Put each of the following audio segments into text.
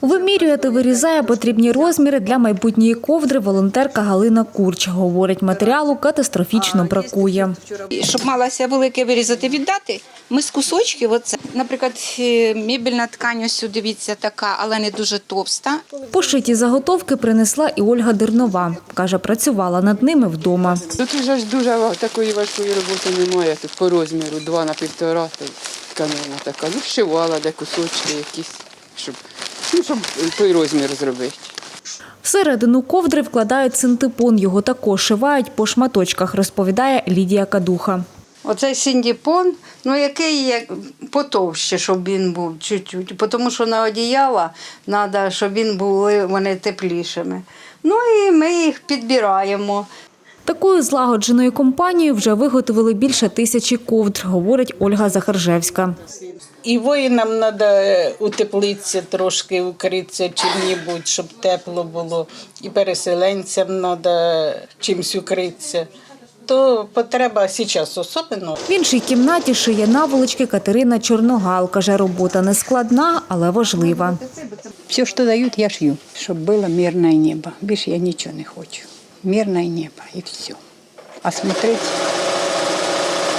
Вимірює та вирізає потрібні розміри для майбутньої ковдри волонтерка Галина Курч. Говорить, матеріалу катастрофічно бракує. І Щоб малася велике вирізати, віддати, ми з кусочків, оце, наприклад, е, мебельна ткань, ось дивіться, така, але не дуже товста. Пошиті заготовки принесла і Ольга Дернова. Каже, працювала над ними вдома. Тут вже ж дуже ва- такої важкої роботи немає. Тут по розміру два на півтора тканина така. Ну, вшивала де кусочки якісь, щоб, ну, щоб той розмір зробити. Всередину ковдри вкладають синтепон. Його також шивають по шматочках, розповідає Лідія Кадуха. Оцей синдіпон, ну який є потовще, щоб він був чуть-чуть, тому що на одіяла треба, щоб він були вони теплішими. Ну і ми їх підбираємо. Такою злагодженою компанією вже виготовили більше тисячі ковдр, говорить Ольга Захаржевська. І воїнам треба утеплитися трошки, укритися чим-небудь, щоб тепло було. І переселенцям треба чимось укритися. То потреба зараз особливо. В іншій кімнаті шиє наволочки Катерина Чорногал. Каже, робота не складна, але важлива. Все, что дают, я шью, чтобы было мирное небо. Больше я ничего не хочу. Мирное небо и все. А смотреть,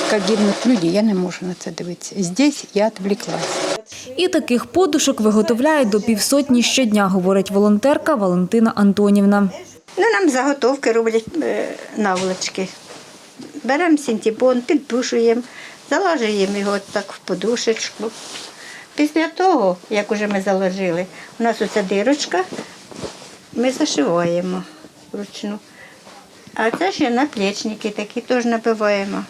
как гибнут люди, я не можу на це дивитися. Здесь я отвлеклась. І таких подушок виготовляють до півсотні щодня, говорить волонтерка Валентина Антонівна. Ну, нам заготовки роблять е, наволочки. Беремо синтепон, підпушуємо, заложуємо його так в подушечку. Після того, як уже ми заложили, у нас оця дирочка, ми зашиваємо вручну. А це ще наплічники такі теж набиваємо.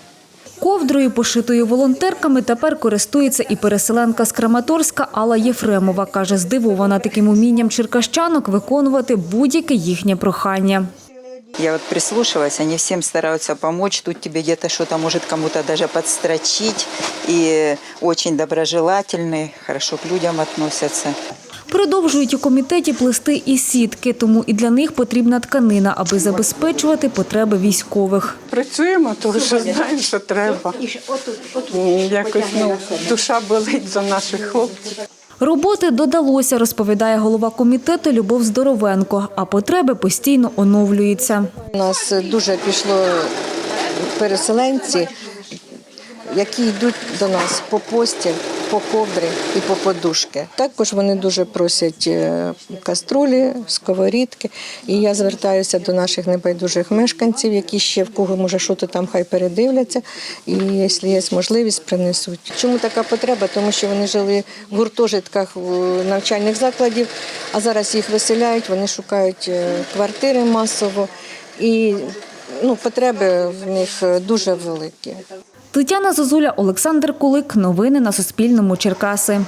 Ковдрою, пошитою волонтерками, тепер користується і переселенка з Краматорська Алла Єфремова. Каже, здивована таким умінням черкащанок виконувати будь-яке їхнє прохання. Я вот прислушиваюсь, они всем стараются помочь. Тут тебе где-то что-то может кому-то даже подстрочить. И очень доброжелательные, хорошо к людям относятся. Продовжують у комітеті плести і сітки, тому і для них потрібна тканина, аби забезпечувати потреби військових. Працюємо, тому що знаємо, що треба. І Якось ну, душа болить за наших хлопців. Роботи додалося, розповідає голова комітету Любов Здоровенко, а потреби постійно оновлюються. У нас дуже пішло переселенці, які йдуть до нас по постіль, по ковдри і по подушки. Також вони дуже просять е, каструлі, сковорідки. І я звертаюся до наших небайдужих мешканців, які ще в кого може що то там хай передивляться. І якщо є можливість, принесуть. Чому така потреба? Тому що вони жили в гуртожитках в навчальних закладів, а зараз їх виселяють, вони шукають е, квартири масово. І ну, потреби в них дуже великі. Тетяна Зозуля, Олександр Кулик. Новини на Суспільному. Черкаси.